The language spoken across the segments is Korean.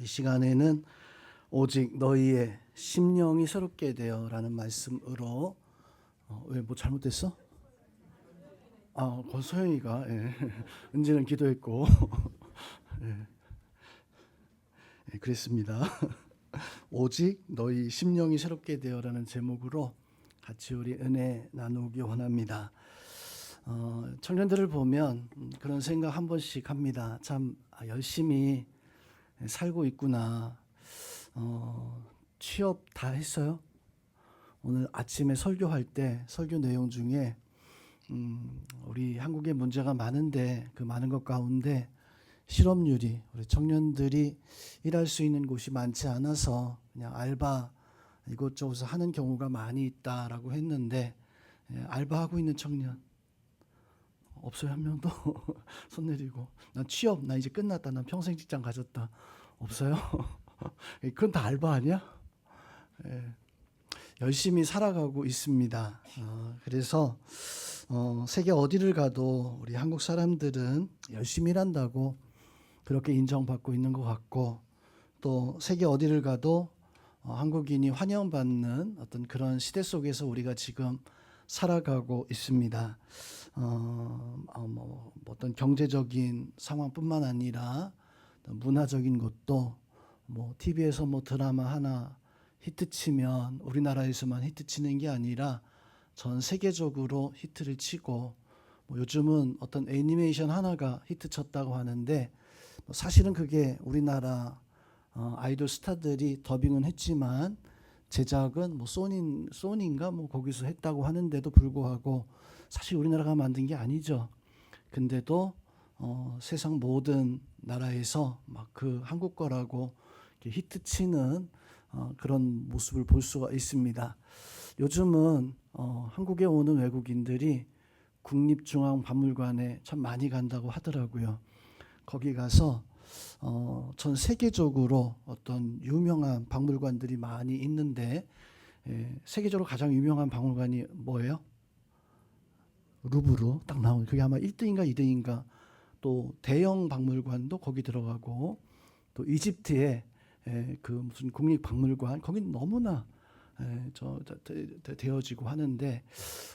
이 시간에는 오직 너희의 심령이 새롭게 되어라는 말씀으로 어, 왜뭐 잘못됐어? 아, 권소영이가 예. 은지는 기도했고 예. 예, 그랬습니다. 오직 너희 심령이 새롭게 되어라는 제목으로 같이 우리 은혜 나누기 원합니다. 어, 청년들을 보면 음, 그런 생각 한 번씩 합니다. 참 아, 열심히 살고 있구나. 어, 취업 다 했어요? 오늘 아침에 설교할 때 설교 내용 중에 음, 우리 한국에 문제가 많은데 그 많은 것 가운데 실업률이 우리 청년들이 일할 수 있는 곳이 많지 않아서 그냥 알바 이곳저곳에서 하는 경우가 많이 있다라고 했는데 예, 알바하고 있는 청년 없어요 한 명도 손 내리고 난 취업 나 이제 끝났다 난 평생 직장 가졌다 없어요 그건 다 알바 아니야? 예. 열심히 살아가고 있습니다. 어, 그래서 어, 세계 어디를 가도 우리 한국 사람들은 열심히 일한다고 그렇게 인정받고 있는 것 같고 또 세계 어디를 가도 어, 한국인이 환영받는 어떤 그런 시대 속에서 우리가 지금 살아가고 있습니다. 어, 어, 뭐, 어떤 경제적인 상황뿐만 아니라 문화적인 것도 뭐 TV에서 뭐 드라마 하나 히트치면 우리나라에서만 히트치는 게 아니라 전 세계적으로 히트를 치고 뭐 요즘은 어떤 애니메이션 하나가 히트쳤다고 하는데 뭐 사실은 그게 우리나라 어, 아이돌 스타들이 더빙은 했지만 제작은 뭐 소니 소니인가 뭐 거기서 했다고 하는데도 불구하고 사실 우리나라가 만든 게 아니죠. 근데도 어, 세상 모든 나라에서 막 그 한국 거라고 히트치는 어, 그런 모습을 볼 수가 있습니다. 요즘은 어, 한국에 오는 외국인들이 국립중앙박물관에 참 많이 간다고 하더라고요. 거기 가서 어, 전 세계적으로 어떤 유명한 박물관들이 많이 있는데 예, 세계적으로 가장 유명한 박물관이 뭐예요? 루브르 딱 나오는 그게 아마 1등인가 2등인가 또 대형 박물관도 거기 들어가고 또 이집트에 에, 그 무슨 국립박물관 거긴 너무나 에, 저, 되- 되어지고 하는데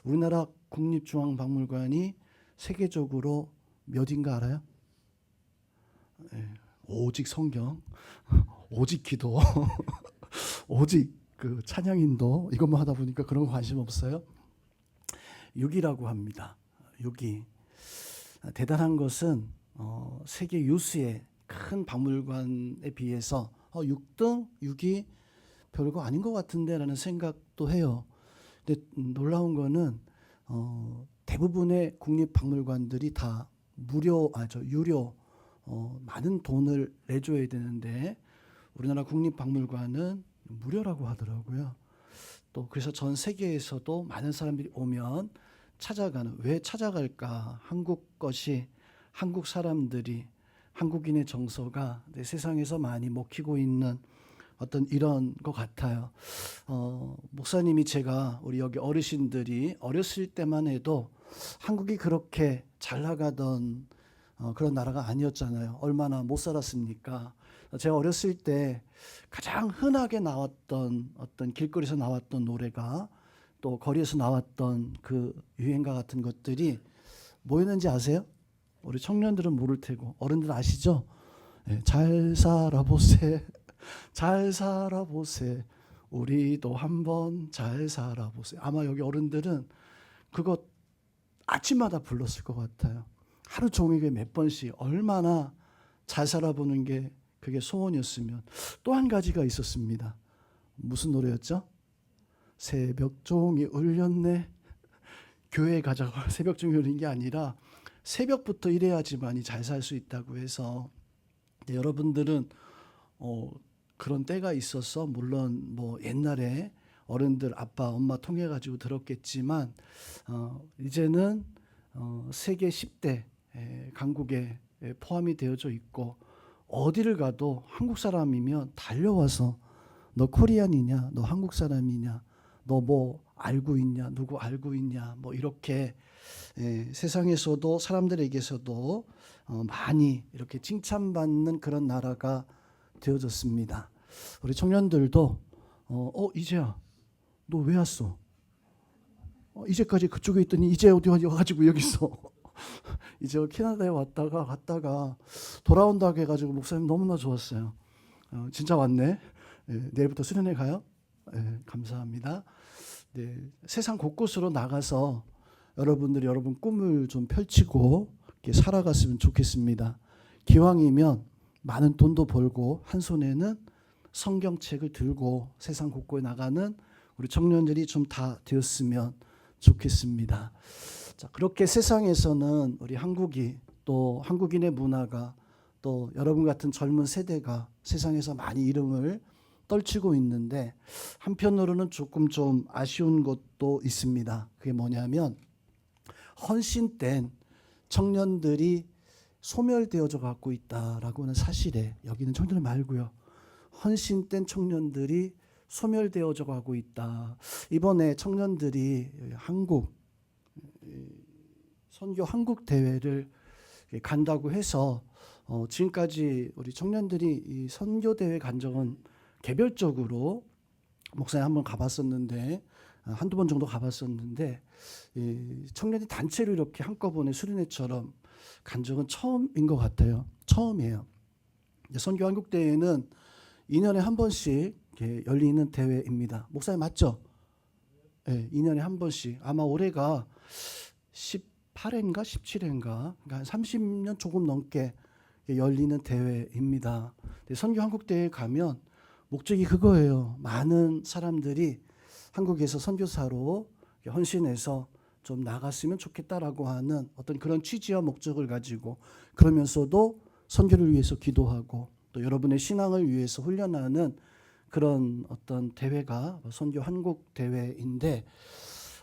우리나라 국립중앙박물관이 세계적으로 몇인가 알아요? 에, 오직 성경, 오직 기도, 오직 그 찬양인도 이것만 하다 보니까 그런 거 관심 없어요. 6이라고 합니다. 6이 대단한 것은 어, 세계 유수의 큰 박물관에 비해서 어, 6등, 6이 별거 아닌 것 같은데라는 생각도 해요. 근데 놀라운 거는 어, 대부분의 국립 박물관들이 다 무료, 아저 유료, 어, 많은 돈을 내줘야 되는데 우리나라 국립박물관은 무료라고 하더라고요. 또 그래서 전 세계에서도 많은 사람들이 오면 찾아가는 왜 찾아갈까? 한국 것이 한국 사람들이 한국인의 정서가 내 세상에서 많이 먹히고 있는 어떤 이런 것 같아요. 어, 목사님이 제가 우리 여기 어르신들이 어렸을 때만 해도 한국이 그렇게 잘 나가던 어, 그런 나라가 아니었잖아요. 얼마나 못 살았습니까? 제가 어렸을 때 가장 흔하게 나왔던 어떤 길거리에서 나왔던 노래가 또 거리에서 나왔던 그 유행가 같은 것들이 뭐였는지 아세요? 우리 청년들은 모를 테고 어른들 아시죠? 예, 잘 살아보세, 잘 살아보세, 우리도 한번 잘 살아보세. 아마 여기 어른들은 그거 아침마다 불렀을 것 같아요. 하루 종일 몇 번씩 얼마나 잘 살아보는 게 그게 소원이었으면 또 한 가지가 있었습니다. 무슨 노래였죠? 새벽 종이 울렸네. 교회 가자고 새벽 종이 울린 게 아니라 새벽부터 일해야지만이 잘 살 수 있다고 해서 여러분들은 어, 그런 때가 있어서 물론 뭐 옛날에 어른들 아빠 엄마 통해 가지고 들었겠지만 어, 이제는 어, 세계 10대 에, 강국에 에, 포함이 되어져 있고 어디를 가도 한국 사람이면 달려와서 너 코리안이냐 너 한국 사람이냐 너 뭐 알고 있냐 누구 알고 있냐 뭐 이렇게 에, 세상에서도 사람들에게서도 어, 많이 이렇게 칭찬받는 그런 나라가 되어졌습니다. 우리 청년들도 어, 어 이제야 너 왜 왔어? 어, 이제까지 그쪽에 있더니 이제 어디 와가지고 여기 있어. 이제 캐나다에 왔다가 갔다가 돌아온다 해가지고 목사님 너무나 좋았어요. 어, 진짜 왔네. 예, 내일부터 수련회 가요. 예, 감사합니다. 네, 세상 곳곳으로 나가서 여러분들이 여러분 꿈을 좀 펼치고 살아갔으면 좋겠습니다. 기왕이면 많은 돈도 벌고 한 손에는 성경책을 들고 세상 곳곳에 나가는 우리 청년들이 좀 다 되었으면 좋겠습니다. 자, 그렇게 세상에서는 우리 한국이 또 한국인의 문화가 또 여러분 같은 젊은 세대가 세상에서 많이 이름을 떨치고 있는데 한편으로는 조금 좀 아쉬운 것도 있습니다. 그게 뭐냐면 헌신된 청년들이 소멸되어져 갖고 있다라고 하는 사실에 여기는 청년들 말고요. 헌신된 청년들이 소멸되어져 가고 있다. 이번에 청년들이 한국 선교 한국 대회를 간다고 해서 어, 지금까지 우리 청년들이 이 선교 대회 간 적은 개별적으로 목사님 한번 가봤었는데 어, 한두 번 정도 가봤었는데 이 청년이 단체로 이렇게 한꺼번에 수련회처럼 간 적은 처음인 것 같아요. 처음이에요. 선교 한국 대회는 2년에 한 번씩 열리는 대회입니다. 목사님 맞죠? 네, 2년에 한 번씩. 아마 올해가 18회인가 17회인가 그러니까 한 30년 조금 넘게 열리는 대회입니다. 선교 한국 대회 가면 목적이 그거예요. 많은 사람들이 한국에서 선교사로 헌신해서 좀 나갔으면 좋겠다라고 하는 어떤 그런 취지와 목적을 가지고 그러면서도 선교를 위해서 기도하고 또 여러분의 신앙을 위해서 훈련하는 그런 어떤 대회가 선교 한국 대회인데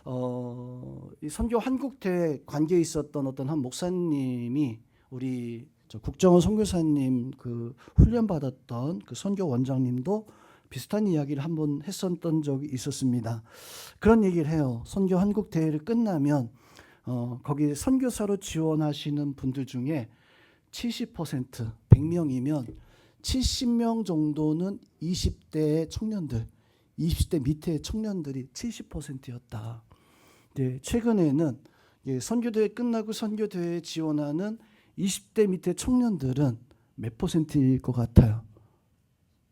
어, 이 선교 한국 대회 관계에 있었던 어떤 한 목사님이 우리 저 국정원 선교사님 그 훈련 받았던 그 선교 원장님도 비슷한 이야기를 한번 했었던 적이 있었습니다. 그런 얘기를 해요. 선교 한국 대회를 끝나면 어, 거기 선교사로 지원하시는 분들 중에 70% 100명이면 70명 정도는 20대 청년들, 20대 밑에 청년들이 70%였다. 네, 최근에는 예, 선교대회 끝나고 선교대회에 지원하는 20대 밑에 청년들은 몇 퍼센트일 것 같아요?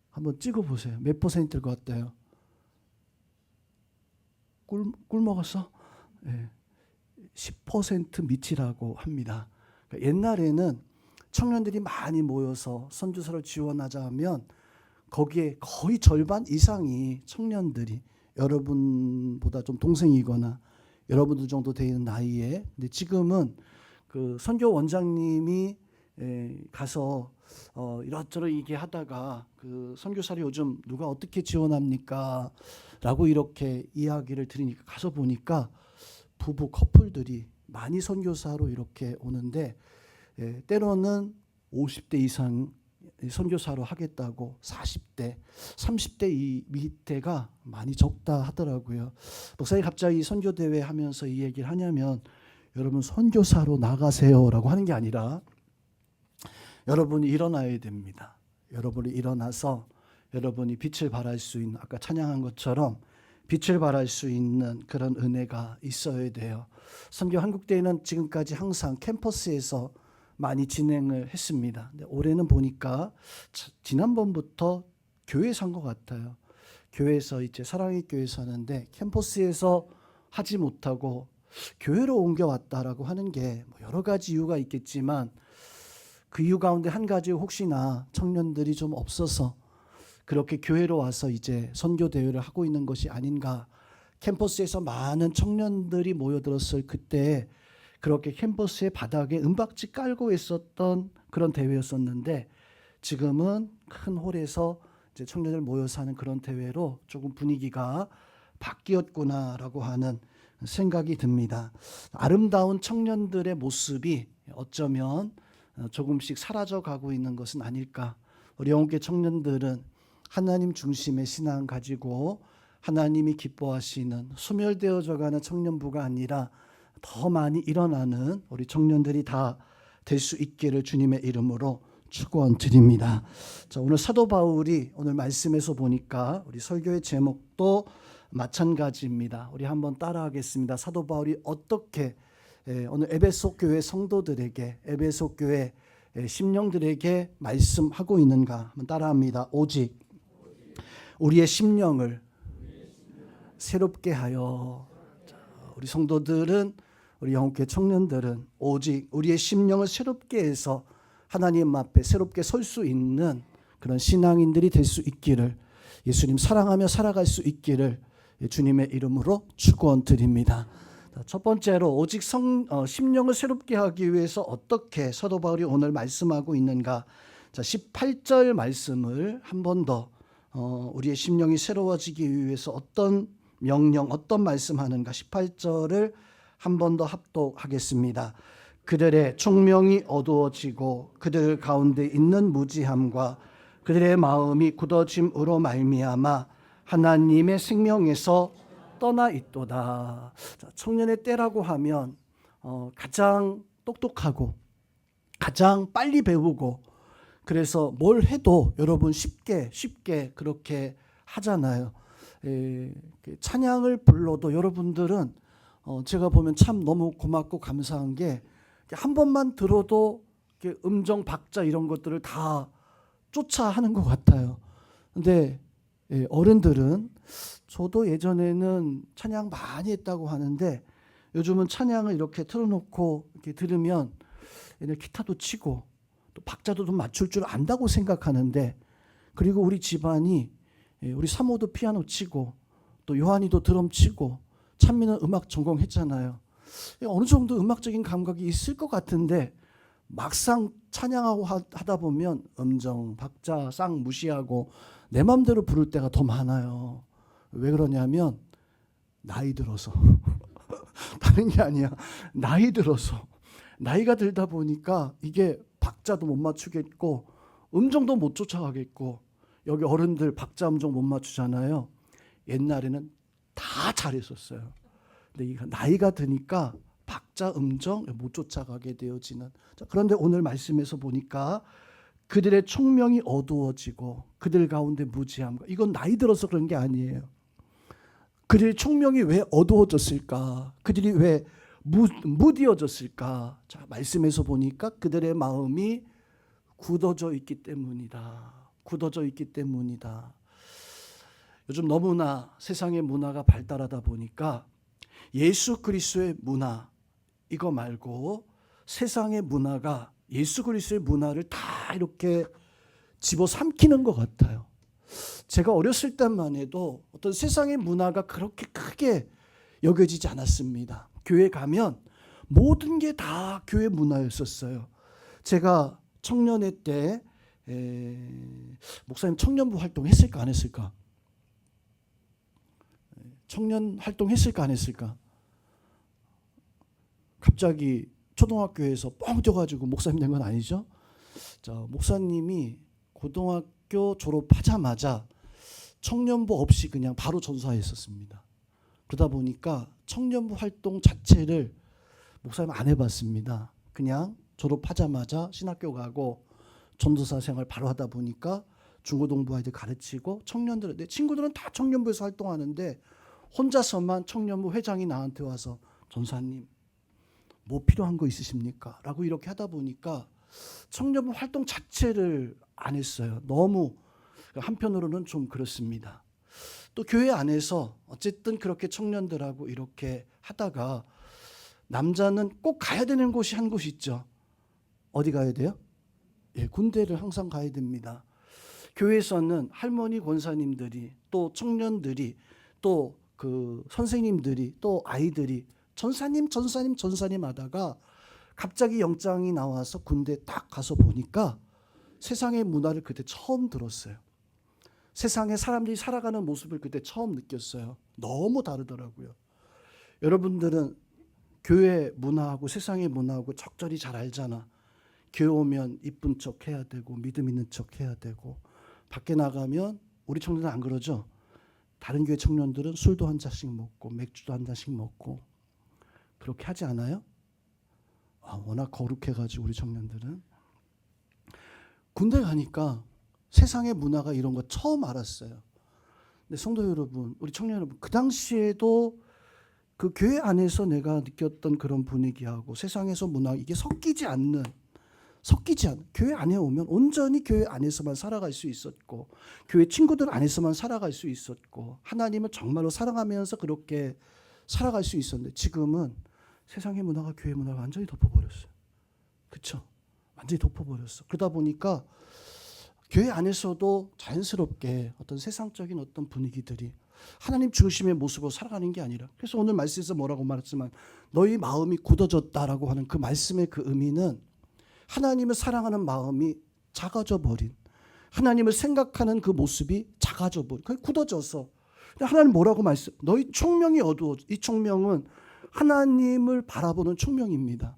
한번 찍어 보세요. 몇 퍼센트일 것 같아요? 꿀, 꿀 먹었어? 예, 10% 밑이라고 합니다. 그러니까 옛날에는 청년들이 많이 모여서 선교사를 지원하자 하면 거기에 거의 절반 이상이 청년들이 여러분보다 좀 동생이거나 여러분들 정도 되는 나이에 근데 지금은 그 선교 원장님이 에, 가서 어, 이것저것 얘기 하다가 그 선교사를 요즘 누가 어떻게 지원합니까? 라고 이렇게 이야기를 들으니까 가서 보니까 부부 커플들이 많이 선교사로 이렇게 오는데 예, 때로는 50대 이상 선교사로 하겠다고 40대, 30대 이 밑에가 많이 적다 하더라고요. 목사님 갑자기 선교 대회 하면서 이 얘기를 하냐면 여러분 선교사로 나가세요라고 하는 게 아니라 여러분이 일어나야 됩니다. 여러분이 일어나서 여러분이 빛을 발할 수 있는 아까 찬양한 것처럼 빛을 발할 수 있는 그런 은혜가 있어야 돼요. 선교 한국대회는 지금까지 항상 캠퍼스에서 많이 진행을 했습니다. 올해는 보니까 지난번부터 교회에서 한 것 같아요. 교회에서 이제 사랑의 교회에서 하는데 캠퍼스에서 하지 못하고 교회로 옮겨왔다라고 하는 게뭐 여러 가지 이유가 있겠지만 그 이유 가운데 한 가지 혹시나 청년들이 좀 없어서 그렇게 교회로 와서 이제 선교 대회를 하고 있는 것이 아닌가. 캠퍼스에서 많은 청년들이 모여들었을 그때 그렇게 캠퍼스의 바닥에 은박지 깔고 있었던 그런 대회였었는데 지금은 큰 홀에서 이제 청년들 모여서 하는 그런 대회로 조금 분위기가 바뀌었구나라고 하는 생각이 듭니다. 아름다운 청년들의 모습이 어쩌면 조금씩 사라져 가고 있는 것은 아닐까. 우리 영계 청년들은 하나님 중심의 신앙 가지고 하나님이 기뻐하시는 소멸되어져 가는 청년부가 아니라 더 많이 일어나는 우리 청년들이 다 될 수 있기를 주님의 이름으로 축원 드립니다. 자, 오늘 사도 바울이 오늘 말씀에서 보니까 우리 설교의 제목도 마찬가지입니다. 우리 한번 따라하겠습니다. 사도 바울이 어떻게 에, 오늘 에베소 교회 성도들에게 에베소 교회 에, 심령들에게 말씀하고 있는가 한번 따라합니다. 오직 우리의 심령을 새롭게 하여 자, 우리 성도들은 우리 영국의 청년들은 오직 우리의 심령을 새롭게 해서 하나님 앞에 새롭게 설 수 있는 그런 신앙인들이 될 수 있기를 예수님 사랑하며 살아갈 수 있기를 주님의 이름으로 축원 드립니다. 첫 번째로 오직 성 어, 심령을 새롭게 하기 위해서 어떻게 사도 바울이 오늘 말씀하고 있는가? 자, 18절 말씀을 한 번더 어, 우리의 심령이 새로워지기 위해서 어떤 명령, 어떤 말씀하는가? 18절을 한 번 더 합독하겠습니다. 그들의 총명이 어두워지고 그들 가운데 있는 무지함과 그들의 마음이 굳어짐으로 말미암아 하나님의 생명에서 떠나 있도다. 자, 청년의 때라고 하면 어, 가장 똑똑하고 가장 빨리 배우고 그래서 뭘 해도 여러분 쉽게 쉽게 그렇게 하잖아요. 에, 찬양을 불러도 여러분들은 어, 제가 보면 참 너무 고맙고 감사한 게 한 번만 들어도 음정 박자 이런 것들을 다 쫓아 하는 것 같아요. 근데 예, 어른들은 저도 예전에는 찬양 많이 했다고 하는데 요즘은 찬양을 이렇게 틀어놓고 이렇게 들으면 얘네 기타도 치고 또 박자도 좀 맞출 줄 안다고 생각하는데 그리고 우리 집안이 예, 우리 사모도 피아노 치고 또 요한이도 드럼 치고 찬미는 음악 전공했잖아요. 예, 어느 정도 음악적인 감각이 있을 것 같은데 막상 찬양하고 하다 보면 음정, 박자, 쌍 무시하고 내 마음대로 부를 때가 더 많아요. 왜 그러냐면 나이 들어서 다른 게 아니야. 나이 들어서 나이가 들다 보니까 이게 박자도 못 맞추겠고 음정도 못 쫓아가겠고 여기 어른들 박자 음정 못 맞추잖아요. 옛날에는 다 잘했었어요. 근데 이 나이가 드니까 박자 음정 못 쫓아가게 되어지는. 자, 그런데 오늘 말씀에서 보니까 그들의 총명이 어두워지고 그들 가운데 무지함과 이건 나이 들어서 그런 게 아니에요. 그들의 총명이 왜 어두워졌을까? 그들이 왜 무, 무디어졌을까? 자, 말씀에서 보니까 그들의 마음이 굳어져 있기 때문이다. 굳어져 있기 때문이다. 요즘 너무나 세상의 문화가 발달하다 보니까 예수 그리스도의 문화 이거 말고 세상의 문화가 예수 그리스도의 문화를 다 이렇게 집어 삼키는 것 같아요. 제가 어렸을 때만 해도 어떤 세상의 문화가 그렇게 크게 여겨지지 않았습니다. 교회 가면 모든 게 다 교회 문화였었어요. 제가 청년회 때 에, 목사님 청년부 활동 했을까 안 했을까? 청년 활동 했을까 안 했을까? 갑자기 초등학교에서 뻥 뛰어가지고 목사님 된 건 아니죠? 자, 목사님이 고등학교 졸업하자마자 청년부 없이 그냥 바로 전사했었습니다. 그러다 보니까 청년부 활동 자체를 목사님 안 해봤습니다. 그냥 졸업하자마자 신학교 가고 전도사 생활 바로 하다 보니까 중고등부 아이들 가르치고 청년들 내 친구들은 다 청년부에서 활동하는데 혼자서만 청년부 회장이 나한테 와서 전사님 뭐 필요한 거 있으십니까? 라고 이렇게 하다 보니까 청년부 활동 자체를 안 했어요. 너무 한편으로는 좀 그렇습니다. 또 교회 안에서 어쨌든 그렇게 청년들하고 이렇게 하다가 남자는 꼭 가야 되는 곳이 한 곳이 있죠. 어디 가야 돼요? 예, 군대를 항상 가야 됩니다. 교회에서는 할머니 권사님들이 또 청년들이 또 그 선생님들이 또 아이들이 전사님 전사님 전사님 하다가 갑자기 영장이 나와서 군대 딱 가서 보니까 세상의 문화를 그때 처음 들었어요. 세상에 사람들이 살아가는 모습을 그때 처음 느꼈어요. 너무 다르더라고요. 여러분들은 교회 문화하고 세상의 문화하고 적절히 잘 알잖아. 교회 오면 이쁜 척 해야 되고 믿음 있는 척 해야 되고 밖에 나가면 우리 청년들 안 그러죠? 다른 교회 청년들은 술도 한 잔씩 먹고 맥주도 한 잔씩 먹고 그렇게 하지 않아요? 아, 워낙 거룩해가지고 우리 청년들은 군대 가니까 세상의 문화가 이런 거 처음 알았어요. 근데 성도 여러분, 우리 청년 여러분, 그 당시에도 그 교회 안에서 내가 느꼈던 그런 분위기하고 세상에서 문화 이게 섞이지 않는 섞이지 않는 교회 안에 오면 온전히 교회 안에서만 살아갈 수 있었고 교회 친구들 안에서만 살아갈 수 있었고 하나님을 정말로 사랑하면서 그렇게 살아갈 수 있었는데 지금은 세상의 문화가 교회 문화를 완전히 덮어버렸어요. 그렇죠? 완전히 덮어버렸어. 그러다 보니까 교회 안에서도 자연스럽게 어떤 세상적인 어떤 분위기들이 하나님 중심의 모습으로 살아가는 게 아니라 그래서 오늘 말씀에서 뭐라고 말했지만 너희 마음이 굳어졌다라고 하는 그 말씀의 그 의미는 하나님을 사랑하는 마음이 작아져 버린 하나님을 생각하는 그 모습이 작아져 버린 그게 굳어져서. 하나님 뭐라고 말씀 너희 총명이 어두워 이 총명은 하나님을 바라보는 총명입니다.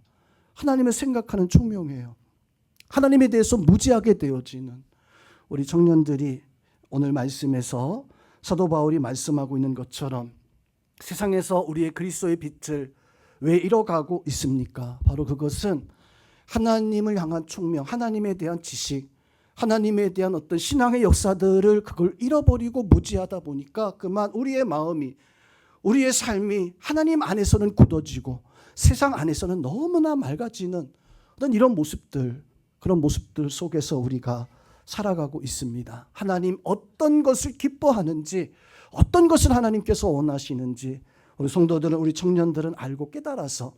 하나님을 생각하는 총명이에요. 하나님에 대해서 무지하게 되어지는 우리 청년들이 오늘 말씀에서 사도 바울이 말씀하고 있는 것처럼 세상에서 우리의 그리스도의 빛을 왜 잃어가고 있습니까? 바로 그것은 하나님을 향한 총명, 하나님에 대한 지식, 하나님에 대한 어떤 신앙의 역사들을 그걸 잃어버리고 무지하다 보니까 그만 우리의 마음이 우리의 삶이 하나님 안에서는 굳어지고 세상 안에서는 너무나 맑아지는 어떤 이런 모습들 그런 모습들 속에서 우리가 살아가고 있습니다. 하나님 어떤 것을 기뻐하는지 어떤 것을 하나님께서 원하시는지 우리 성도들은 우리 청년들은 알고 깨달아서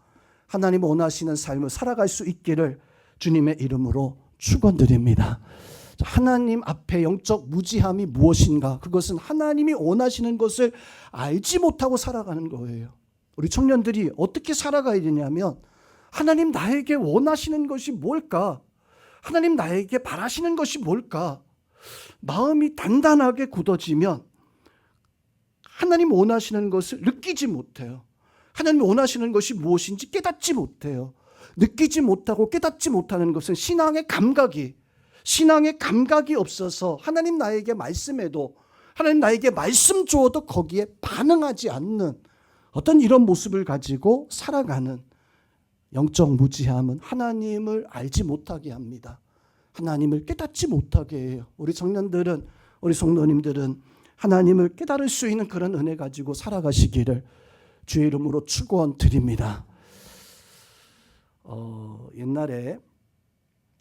하나님 원하시는 삶을 살아갈 수 있기를 주님의 이름으로 축원드립니다. 하나님 앞에 영적 무지함이 무엇인가? 그것은 하나님이 원하시는 것을 알지 못하고 살아가는 거예요. 우리 청년들이 어떻게 살아가야 되냐면 하나님 나에게 원하시는 것이 뭘까? 하나님 나에게 바라시는 것이 뭘까? 마음이 단단하게 굳어지면 하나님 원하시는 것을 느끼지 못해요. 하나님 원하시는 것이 무엇인지 깨닫지 못해요. 느끼지 못하고 깨닫지 못하는 것은 신앙의 감각이 신앙의 감각이 없어서 하나님 나에게 말씀해도 하나님 나에게 말씀 주어도 거기에 반응하지 않는 어떤 이런 모습을 가지고 살아가는 영적 무지함은 하나님을 알지 못하게 합니다. 하나님을 깨닫지 못하게 해요. 우리 청년들은 우리 성도님들은 하나님을 깨달을 수 있는 그런 은혜 가지고 살아가시기를 주의 이름으로 축원 드립니다. 어, 옛날에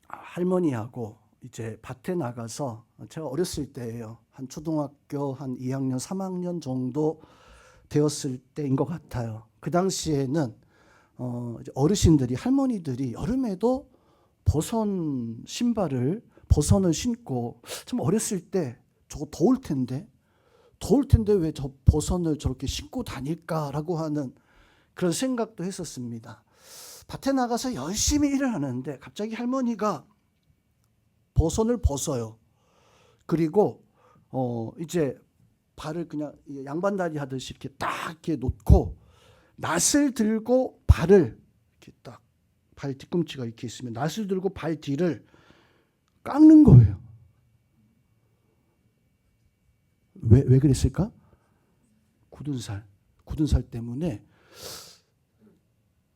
할머니하고 이제 밭에 나가서 제가 어렸을 때예요. 한 초등학교 한 2학년, 3학년 정도 되었을 때인 것 같아요. 그 당시에는 어, 어르신들이 할머니들이 여름에도 버선 신발을 버선을 신고 참 어렸을 때 저거 더울 텐데 더울 텐데 왜 저 버선을 저렇게 신고 다닐까라고 하는 그런 생각도 했었습니다. 밭에 나가서 열심히 일을 하는데 갑자기 할머니가 버선을 벗어요. 그리고 어 이제 발을 그냥 양반다리 하듯이 이렇게 딱 이렇게 놓고 낫을 들고 발을 이렇게 딱 발 뒤꿈치가 이렇게 있으면 낫을 들고 발 뒤를 깎는 거예요. 왜, 왜 그랬을까? 굳은 살. 굳은 살 때문에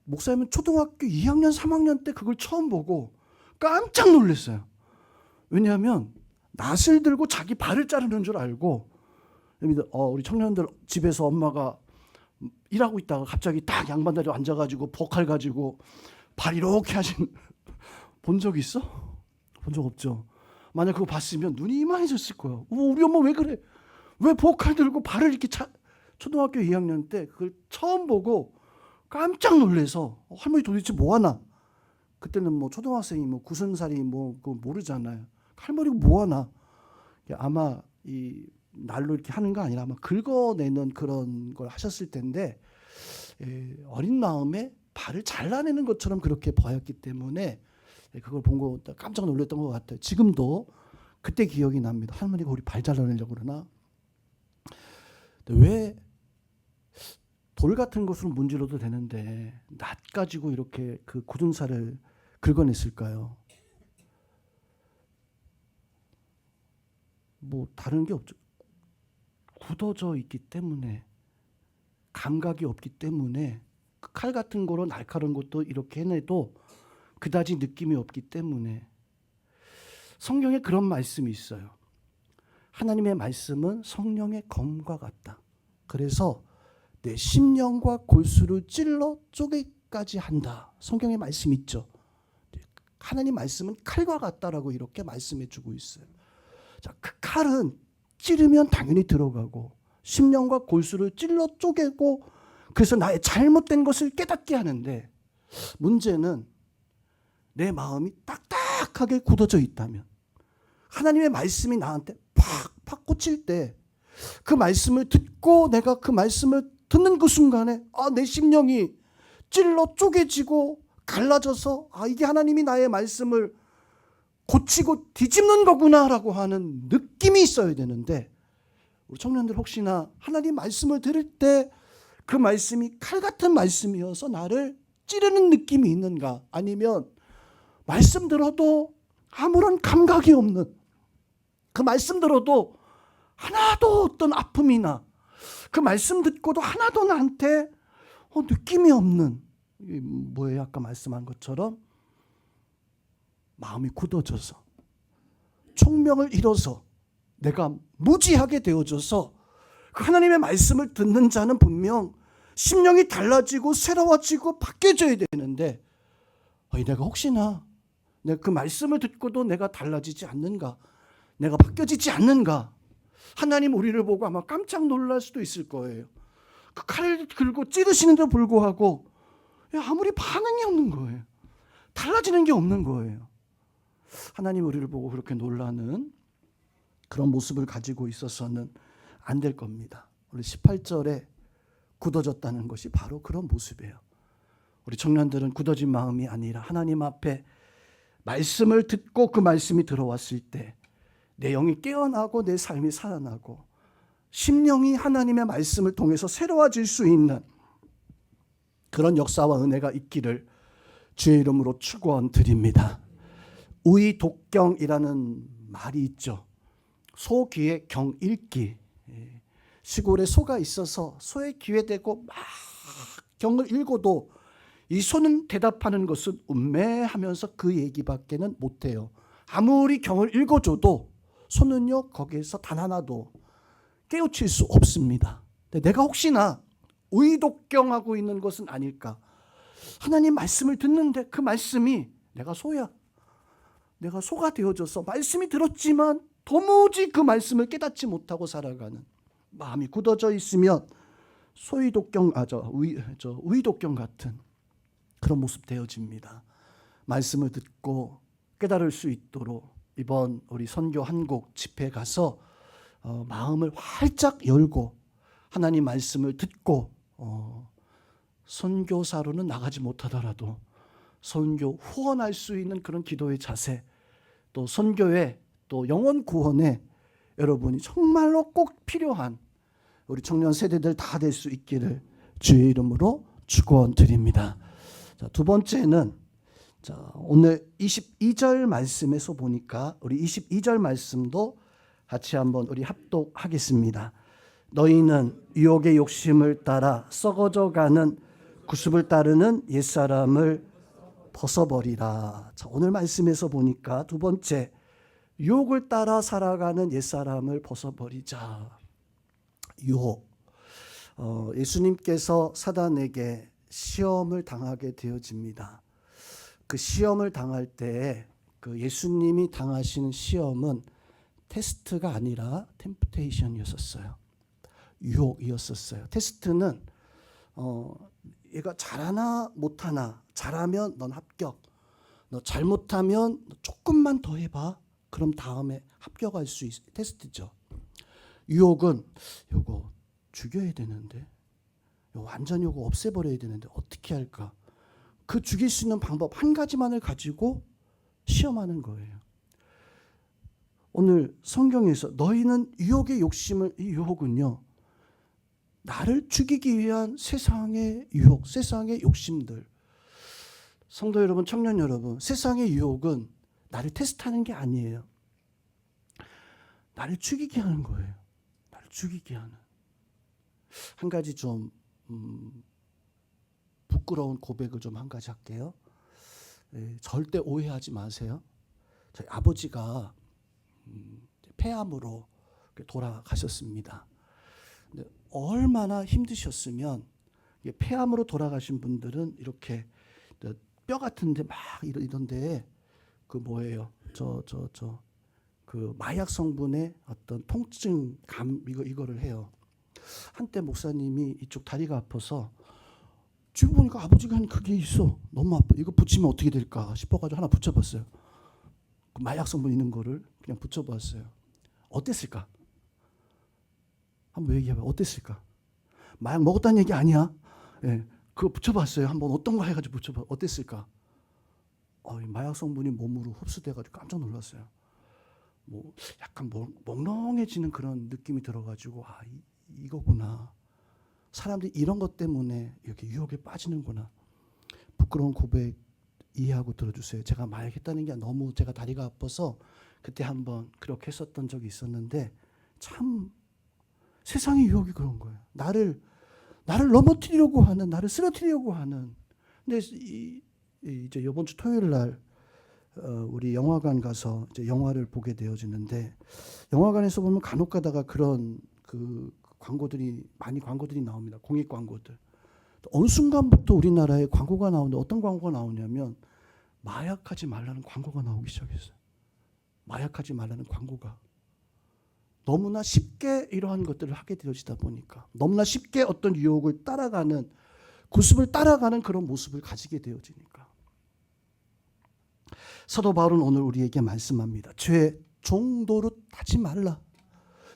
목사님은 초등학교 2학년, 3학년 때 그걸 처음 보고 깜짝 놀랐어요. 왜냐하면 낫을 들고 자기 발을 자르는 줄 알고 어, 우리 청년들 집에서 엄마가 일하고 있다가 갑자기 딱 양반 다리 앉아가지고 보칼 가지고 발 이렇게 하신 본 적 있어? 본 적 없죠. 만약 그거 봤으면 눈이 이만해졌을 거예요. 어, 우리 엄마 왜 그래? 왜 보칼 들고 발을 이렇게 차, 초등학교 2학년 때 그걸 처음 보고 깜짝 놀래서 어, 할머니 도대체 뭐 하나? 그때는 뭐 초등학생이 뭐 구순살이 뭐 그거 모르잖아요. 할머니가 뭐 하나? 아마 이 날로 이렇게 하는 거 아니라 아마 긁어내는 그런 걸 하셨을 텐데 에, 어린 마음에 발을 잘라내는 것처럼 그렇게 보였기 때문에 예, 그걸 본 거 깜짝 놀랐던 것 같아요. 지금도 그때 기억이 납니다. 할머니가 우리 발 잘라내려고 그러나 왜 돌 같은 것으로 문질러도 되는데 낫 가지고 이렇게 그 굳은 살을 긁어냈을까요? 뭐 다른 게 없죠. 굳어져 있기 때문에 감각이 없기 때문에 그칼 같은 거로 날카로운 것도 이렇게 해내도 그다지 느낌이 없기 때문에 성경에 그런 말씀이 있어요. 하나님의 말씀은 성령의 검과 같다. 그래서 내 심령과 골수를 찔러 쪼개까지 한다. 성경에 말씀 있죠. 하나님 말씀은 칼과 같다라고 이렇게 말씀해 주고 있어요. 자, 그 칼은 찌르면 당연히 들어가고 심령과 골수를 찔러 쪼개고 그래서 나의 잘못된 것을 깨닫게 하는데 문제는 내 마음이 딱딱하게 굳어져 있다면 하나님의 말씀이 나한테 팍팍 꽂힐 때 그 말씀을 듣고 내가 그 말씀을 듣는 그 순간에 아, 내 심령이 찔러 쪼개지고 갈라져서 아, 이게 하나님이 나의 말씀을 고치고 뒤집는 거구나라고 하는 느낌이 있어야 되는데 우리 청년들 혹시나 하나님 말씀을 들을 때 그 말씀이 칼 같은 말씀이어서 나를 찌르는 느낌이 있는가? 아니면 말씀 들어도 아무런 감각이 없는 그 말씀 들어도 하나도 어떤 아픔이나 그 말씀 듣고도 하나도 나한테 어, 느낌이 없는 뭐예요? 아까 말씀한 것처럼 마음이 굳어져서 총명을 잃어서 내가 무지하게 되어져서 그 하나님의 말씀을 듣는 자는 분명 심령이 달라지고 새로워지고 바뀌어져야 되는데 내가 혹시나 내가 그 말씀을 듣고도 내가 달라지지 않는가 내가 바뀌어지지 않는가 하나님 우리를 보고 아마 깜짝 놀랄 수도 있을 거예요 그 칼을 들고 찌르시는데도 불구하고 아무리 반응이 없는 거예요 달라지는 게 없는 거예요 하나님 우리를 보고 그렇게 놀라는 그런 모습을 가지고 있어서는 안 될 겁니다. 우리 18절에 굳어졌다는 것이 바로 그런 모습이에요. 우리 청년들은 굳어진 마음이 아니라 하나님 앞에 말씀을 듣고 그 말씀이 들어왔을 때 내 영이 깨어나고 내 삶이 살아나고 심령이 하나님의 말씀을 통해서 새로워질 수 있는 그런 역사와 은혜가 있기를 주의 이름으로 축원 드립니다. 우이독경이라는 말이 있죠. 소 귀에 경 읽기. 예. 시골에 소가 있어서 귀에 대고 막 경을 읽어도 이 소는 대답하는 것은 음매하면서 그 얘기밖에는 못해요. 아무리 경을 읽어줘도 소는요 거기에서 단 하나도 깨우칠 수 없습니다. 내가 혹시나 의독경하고 있는 것은 아닐까? 하나님 말씀을 듣는데 그 말씀이 내가 소야. 내가 소가 되어져서 말씀이 들었지만 도무지 그 말씀을 깨닫지 못하고 살아가는 마음이 굳어져 있으면 소위독경 아저 저 우위독경 같은 그런 모습 되어집니다. 말씀을 듣고 깨달을 수 있도록 이번 우리 선교 한곡 집회 가서 어, 마음을 활짝 열고 하나님 말씀을 듣고 어, 선교사로는 나가지 못하더라도 선교 후원할 수 있는 그런 기도의 자세 또 선교의 또 영혼 구원에 여러분이 정말로 꼭 필요한 우리 청년 세대들 다 될 수 있기를 주의 이름으로 축원드립니다. 자, 두 번째는 자, 오늘 22절 말씀에서 보니까 우리 22절 말씀도 같이 한번 우리 합독하겠습니다. 너희는 유혹의 욕심을 따라 썩어져 가는 구습을 따르는 옛사람을 벗어버리라. 자, 오늘 말씀에서 보니까 두 번째 유혹을 따라 살아가는 옛사람을 벗어버리자. 유혹. 어, 예수님께서 사단에게 시험을 당하게 되어집니다. 그 시험을 당할 때그 예수님이 당하시는 시험은 테스트가 아니라 템프테이션이었었어요. 유혹이었었어요. 테스트는 어, 얘가 잘하나 못하나 잘하면 넌 합격. 너 잘못하면 조금만 더 해봐. 그럼 다음에 합격할 수 있. 테스트죠. 유혹은 요거 죽여야 되는데, 요 완전 요거 없애버려야 되는데 어떻게 할까? 그 죽일 수 있는 방법 한 가지만을 가지고 시험하는 거예요. 오늘 성경에서 너희는 유혹의 욕심을 이 유혹은요. 나를 죽이기 위한 세상의 유혹, 세상의 욕심들. 성도 여러분, 청년 여러분, 세상의 유혹은 나를 테스트하는 게 아니에요. 나를 죽이게 하는 거예요. 나를 죽이게 하는. 한 가지 좀 음, 부끄러운 고백을 좀 한 가지 할게요. 에, 절대 오해하지 마세요. 저희 아버지가 음, 폐암으로 돌아가셨습니다. 얼마나 힘드셨으면 폐암으로 돌아가신 분들은 이렇게 뼈 같은데 막 이런 이런데 그 뭐예요? 저 저 저 그 마약 성분의 어떤 통증 감 이거 이거를 해요. 한때 목사님이 이쪽 다리가 아파서 주변 보니까 아버지가 한 그게 있어. 너무 아파. 이거 붙이면 어떻게 될까 싶어가지고 하나 붙여봤어요. 그 마약 성분 있는 거를 그냥 붙여봤어요. 어땠을까? 한번 얘기해봐. 어땠을까? 마약 먹었다는 얘기 아니야. 예, 그거 붙여봤어요. 한번 어떤 거 해가지고 붙여봐. 어땠을까? 어, 이 마약 성분이 몸으로 흡수돼가지고 깜짝 놀랐어요. 뭐 약간 멍- 멍롱해지는 그런 느낌이 들어가지고 아 이, 이거구나. 사람들이 이런 것 때문에 이렇게 유혹에 빠지는구나. 부끄러운 고백 이해하고 들어주세요. 제가 마약했다는 게 너무 제가 다리가 아파서 그때 한번 그렇게 했었던 적이 있었는데 참 세상의 유혹이 그런 거예요. 나를 나를 넘어뜨리려고 하는 나를 쓰러뜨리려고 하는. 근데 이, 이 이제 이번 주 토요일 날 어, 우리 영화관 가서 이제 영화를 보게 되어지는데 영화관에서 보면 간혹 가다가 그런 그 광고들이 많이 광고들이 나옵니다. 공익 광고들. 또 어느 순간부터 우리나라에 광고가 나오는데 어떤 광고가 나오냐면 마약하지 말라는 광고가 나오기 시작했어요. 마약하지 말라는 광고가 너무나 쉽게 이러한 것들을 하게 되어지다 보니까 너무나 쉽게 어떤 유혹을 따라가는 구습을 따라가는 그런 모습을 가지게 되어지니까 사도 바울은 오늘 우리에게 말씀합니다. 죄 종도로 타지 말라.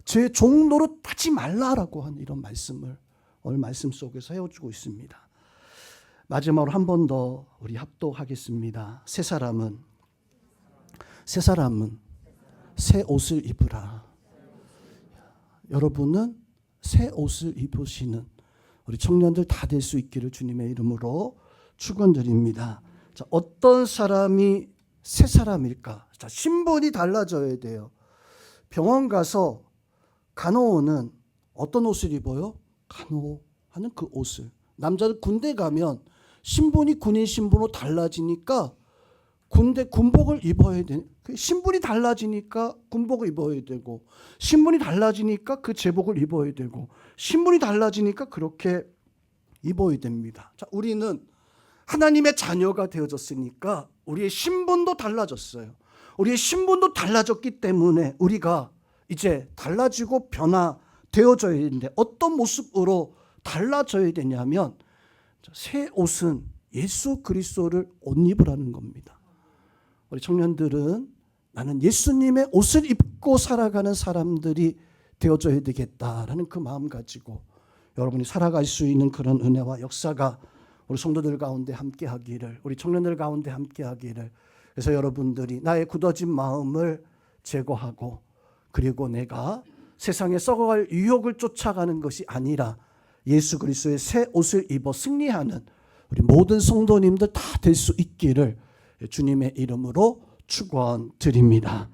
죄 종로로 타지 말라라고 하는 이런 말씀을 오늘 말씀 속에서 해주고 있습니다. 마지막으로 한 번 더 우리 합독하겠습니다. 새 사람은 새 사람은 새 옷을 입으라. 여러분은 새 옷을 입으시는 우리 청년들 다 될 수 있기를 주님의 이름으로 축원드립니다. 자, 어떤 사람이 새 사람일까? 자, 신분이 달라져야 돼요. 병원 가서 간호원은 어떤 옷을 입어요? 간호하는 그 옷을. 남자들 군대 가면 신분이 군인 신분으로 달라지니까 군대 군복을 입어야 돼. 그 신분이 달라지니까 군복을 입어야 되고 신분이 달라지니까 그 제복을 입어야 되고 신분이 달라지니까 그렇게 입어야 됩니다. 자, 우리는 하나님의 자녀가 되어졌으니까 우리의 신분도 달라졌어요. 우리의 신분도 달라졌기 때문에 우리가 이제 달라지고 변화되어져야 되는데 어떤 모습으로 달라져야 되냐면 새 옷은 예수 그리스도를 옷 입으라는 겁니다. 우리 청년들은 나는 예수님의 옷을 입고 살아가는 사람들이 되어줘야 되겠다라는 그 마음 가지고 여러분이 살아갈 수 있는 그런 은혜와 역사가 우리 성도들 가운데 함께 하기를 우리 청년들 가운데 함께 하기를 그래서 여러분들이 나의 굳어진 마음을 제거하고 그리고 내가 세상에 썩어갈 유혹을 쫓아가는 것이 아니라 예수 그리스도의 새 옷을 입어 승리하는 우리 모든 성도님들 다 될 수 있기를 주님의 이름으로 축원 드립니다.